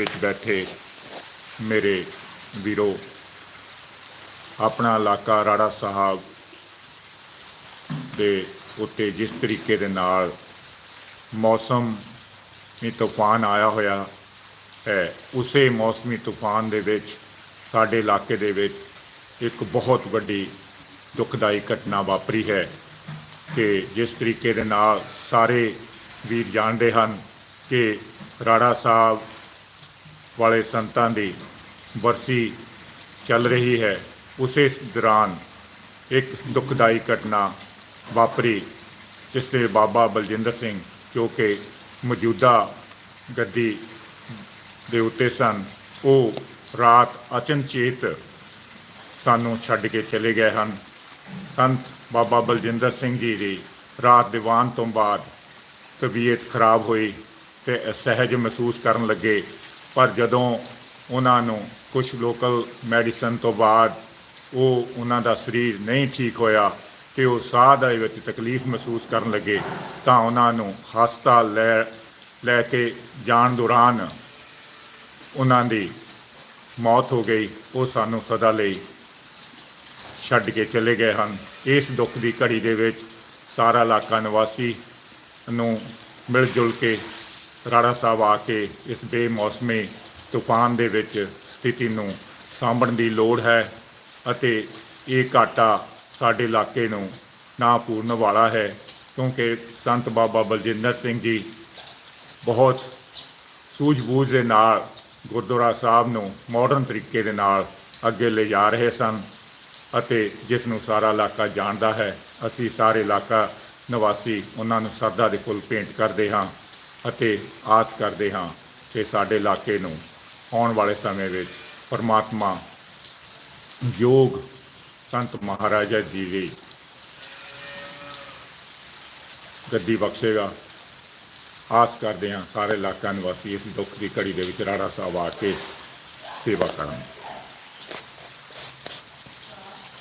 ਵਿੱਚ ਬੈਠੇ ਮੇਰੇ ਵੀਰੋ, ਆਪਣਾ ਇਲਾਕਾ ਰਾੜਾ ਸਾਹਿਬ ਦੇ ਉੱਤੇ ਜਿਸ ਤਰੀਕੇ ਦੇ ਨਾਲ ਮੌਸਮੀ ਤੂਫਾਨ ਆਇਆ ਹੋਇਆ ਹੈ, ਉਸੇ ਮੌਸਮੀ ਤੂਫਾਨ ਦੇ ਵਿੱਚ ਸਾਡੇ ਇਲਾਕੇ ਦੇ ਵਿੱਚ ਇੱਕ ਬਹੁਤ ਵੱਡੀ ਦੁਖਦਾਈ ਘਟਨਾ ਵਾਪਰੀ ਹੈ ਕਿ ਜਿਸ ਤਰੀਕੇ ਦੇ ਨਾਲ ਸਾਰੇ ਵੀਰ ਜਾਣਦੇ ਹਨ ਕਿ ਰਾੜਾ ਸਾਹਿਬ ਵਾਲੇ ਸੰਤਾਂ ਦੀ ਬਰਸੀ ਚੱਲ ਰਹੀ ਹੈ। ਉਸੇ ਦੌਰਾਨ ਇੱਕ ਦੁਖਦਾਈ ਘਟਨਾ ਵਾਪਰੀ, ਜਿਸ ਤੇ ਬਾਬਾ ਬਲਜਿੰਦਰ ਸਿੰਘ, ਜੋ ਕਿ ਮੌਜੂਦਾ ਗੱਦੀ ਦੇ ਉੱਤੇ ਸਨ, ਉਹ ਰਾਤ ਅਚਨਚੇਤ ਸਾਨੂੰ ਛੱਡ ਕੇ ਚਲੇ ਗਏ ਹਨ। ਸੰਤ ਬਾਬਾ ਬਲਜਿੰਦਰ ਸਿੰਘ ਜੀ ਦੀ ਰਾਤ ਦੀਵਾਨ ਤੋਂ ਬਾਅਦ ਤਬੀਅਤ ਖਰਾਬ ਹੋਈ ਤੇ ਅਸਹਿਜ ਮਹਿਸੂਸ ਕਰਨ ਲੱਗੇ। ਪਰ ਜਦੋਂ ਉਹਨਾਂ ਨੂੰ ਕੁਝ ਲੋਕਲ ਮੈਡੀਸਨ ਤੋਂ ਬਾਅਦ ਉਹ ਉਹਨਾਂ ਦਾ ਸਰੀਰ ਨਹੀਂ ਠੀਕ ਹੋਇਆ ਤੇ ਉਹ ਸਾਹ ਦੇ ਵਿੱਚ ਤਕਲੀਫ ਮਹਿਸੂਸ ਕਰਨ ਲੱਗੇ, ਤਾਂ ਉਹਨਾਂ ਨੂੰ ਹਸਪਤਾਲ ਲੈ ਲੈ ਕੇ ਜਾਣ ਦੌਰਾਨ ਉਹਨਾਂ ਦੀ ਮੌਤ ਹੋ ਗਈ। ਉਹ ਸਾਨੂੰ ਸਦਾ ਲਈ ਛੱਡ ਕੇ ਚਲੇ ਗਏ ਹਨ। ਇਸ ਦੁੱਖ ਦੀ ਘੜੀ ਦੇ ਵਿੱਚ ਸਾਰਾ ਇਲਾਕਾ ਨਿਵਾਸੀ ਨੂੰ ਮਿਲ ਜੁਲ ਕੇ ਰਾੜਾ ਸਾਹਿਬ ਆ ਕੇ ਇਸ ਬੇਮੌਸਮੇ ਤੂਫਾਨ ਦੇ ਵਿੱਚ ਸਥਿਤੀ ਨੂੰ ਸਾਂਭਣ ਦੀ ਲੋੜ ਹੈ ਅਤੇ ਇਹ ਘਾਟਾ ਸਾਡੇ ਇਲਾਕੇ ਨੂੰ ਨਾ ਪੂਰਨ ਵਾਲਾ ਹੈ, ਕਿਉਂਕਿ ਸੰਤ ਬਾਬਾ ਬਲਜਿੰਦਰ ਸਿੰਘ ਜੀ ਬਹੁਤ ਸੂਝ-ਬੂਝ ਦੇ ਨਾਲ ਗੁਰਦੁਆਰਾ ਸਾਹਿਬ ਨੂੰ ਮਾਡਰਨ ਤਰੀਕੇ ਦੇ ਨਾਲ ਅੱਗੇ ਲੈ ਜਾ ਰਹੇ ਸਨ ਅਤੇ ਜਿਸ ਨੂੰ ਸਾਰਾ ਇਲਾਕਾ ਜਾਣਦਾ ਹੈ। ਅਸੀਂ ਸਾਰੇ ਇਲਾਕਾ ਨਿਵਾਸੀ ਉਹਨਾਂ ਨੂੰ ਸਰਦਾ ਦੇ ਫੁੱਲ ਭੇਂਟ ਕਰਦੇ ਹਾਂ। ਅਤੇ ਆਸ ਕਰਦੇ ਹਾਂ ਕਿ ਸਾਡੇ ਇਲਾਕੇ ਨੂੰ ਆਉਣ ਵਾਲੇ ਸਮੇਂ ਵਿੱਚ ਪਰਮਾਤਮਾ ਯੋਗ ਸੰਤ ਮਹਾਰਾਜਾ ਜੀ ਦੀ ਗੱਦੀ ਬਖਸ਼ੇਗਾ। ਆਸ ਕਰਦੇ ਹਾਂ ਸਾਰੇ ਇਲਾਕਾ ਨਿਵਾਸੀ ਇਸ ਦੁੱਖ ਦੀ ਘੜੀ ਦੇ ਵਿੱਚ ਰਾੜਾ ਸਾਹਿਬ ਆ ਕੇ ਸੇਵਾ ਕਰਨ।